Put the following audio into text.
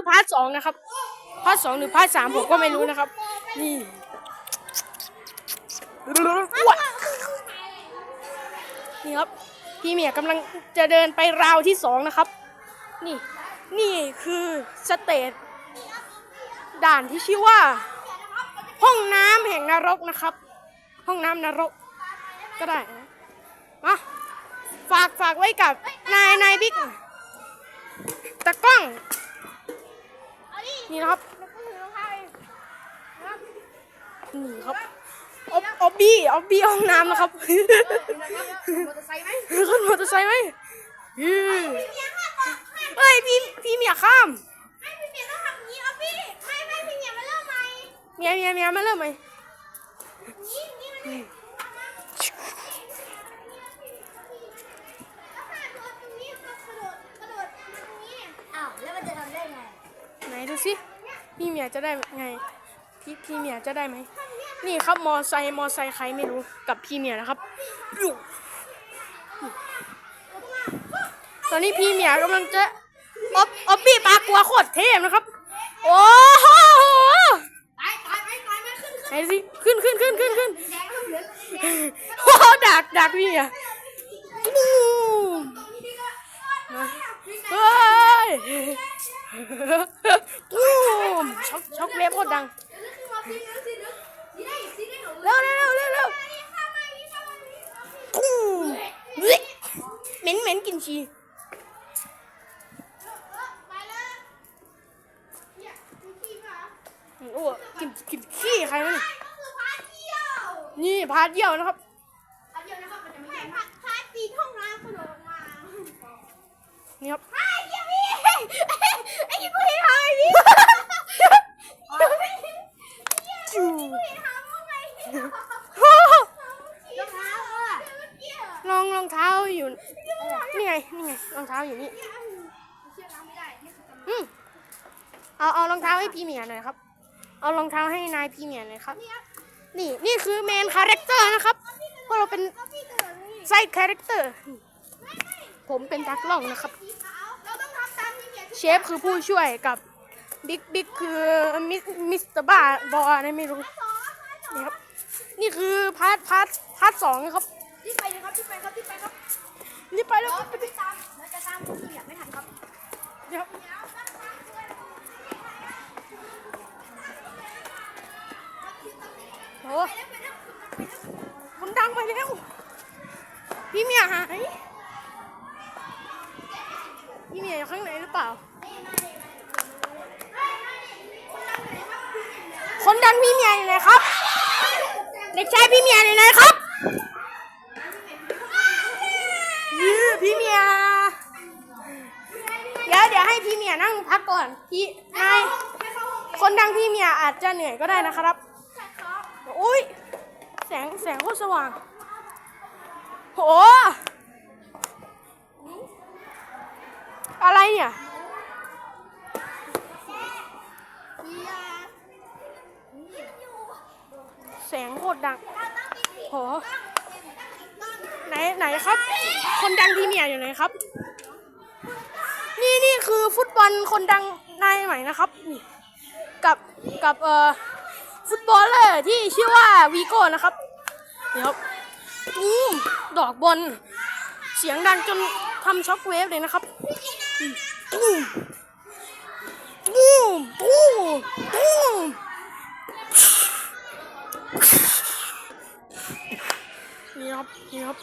คือพาร์ทสองนะครับ พาร์ทสองหรือพาร์ทสามผมก็ไม่รู้นะครับ นี่นี่ครับ พี่เมียกำลังจะเดินไปราวที่สองนะครับ นี่ นี่คือสเตจด่านที่ชื่อว่า ห้องน้ำแห่งนรกนะครับ ห้องน้ำนรก ก็ได้นะมาฝากฝากไว้กับนายนายบิ๊กตะกล้อง นี่นะครับนี่ครับออบออบบี้ออบบี้ห้องน้ำนะครับมอเตอร์ไซค์ไหมขึ้นมอเตอร์ไซค์ไหมอืมเฮ้ยพี่พี่เมียข้ามไม่พี่เมียต้องทำอย่างนี้เอาพี่ไม่ไม่พี่เมียมาเริ่มใหม่เมียเมียเมียมาเริ่มไหม นี่นี่มันนี่แล้วค่ะตัวตรงนี้ก็กระโดดกระโดดมาตรงนี้อ้าวแล้วมันจะทำได้ไง ไหนดู สิพี่เมียจะได้ไงพี่พี่เมียจะได้ไหมนี่ครับมอไซค์มอไซค์ใครไม่รู้กับพี่เมียนะครับตอนนี้พี่เมียกำลังจะออบออบบี้ปลากลัวโคตรเทพนะครับ โอ้โหตายตายไหมตายไหมขึ้นขึ้นไหนสิขึ้นขึ้นขึ้นขึ้นขึ้นโอ้โหดักดักพี่เมียบูมเฮ้ยบูมช็อกช็อกเวฟโคตรดัง ขึ้นมาพี่นึกสินึกนี่ได้สิได้หนู เร็วเร็วเร็วเร็ว ข้ามานี่ข้ามานี่ บูมเฮ้ยเหม็นเหม็นกลิน ชีไปเลยเนี่ยดูขี้มาโอ้กลินกลินขี้ใครวะเนี่ยก็คือพาเที่ยวนี่พาเยี่ยวนะครับพาเที่ยวนะครับมันจะไม่ใช่พาพาปีนห้องน้ำกระโดดมานี่ครับไอ้เหี้ยพี่ไอ้ยี่กูเห็นหายพี่จูเห็นหาว่าไงรองเท้าอะรองรองเท้าอยู่ นี่ไง นี่ไง รองเท้าอยู่นี่เชื่อน้ำไม่ได้นี่คือตำอืมเอา เอารองเท้าให้พี่เมียหน่อยครับ เอารองเท้าให้นายพี่เมียหน่อยครับ นี่ นี่คือเมนคาแรคเตอร์นะครับ พวกเราเป็นไซด์คาแรคเตอร์ ผมเป็นตักล่องนะครับ เชฟคือผู้ช่วยกับบิ๊กบิ๊กคือมิสมิสเตอร์บ้าบออะไม่รู้ นี่ครับ นี่คือพาร์ทพาร์ทพาร์ทสองนะครับ ที่ไปนะครับที่ไปครับที่ไปครับนี่ไปแล้วเราจะตามเราจะตามคุณอยากไม่ทันครับเดี๋ยวโอ้มันดังไปแล้วพี่เมียหายพี่เมียอยู่ข้างในหรือเปล่า คนดังพี่เมียอยู่ไหนครับ เด็กชายพี่เมียอยู่ไหนครับยื้อพี่เมีย เดี๋ยวเดี๋ยวให้พี่เมียนั่งพักก่อนพี่นายคนดังพี่เมียอาจจะเหนื่อยก็ได้นะครับอุ้ยแสงแสงโคตรสว่างโหอะไรเนี่ยแสงโคตรดังโหไหนไหนครับ คนดังพี่เมียอยู่ไหนครับ นี่นี่คือฟุตบอลคนดังนายใหม่นะครับนี่กับกับเอ่อฟุตบอลเลอร์ที่ชื่อว่าวีโก้นะครับนี่ครับอืมดอกบอลเสียงดังจนทำช็อคเวฟเลยนะครับอืมตูมตูมตูมตูมนี่ครับนี่ครับ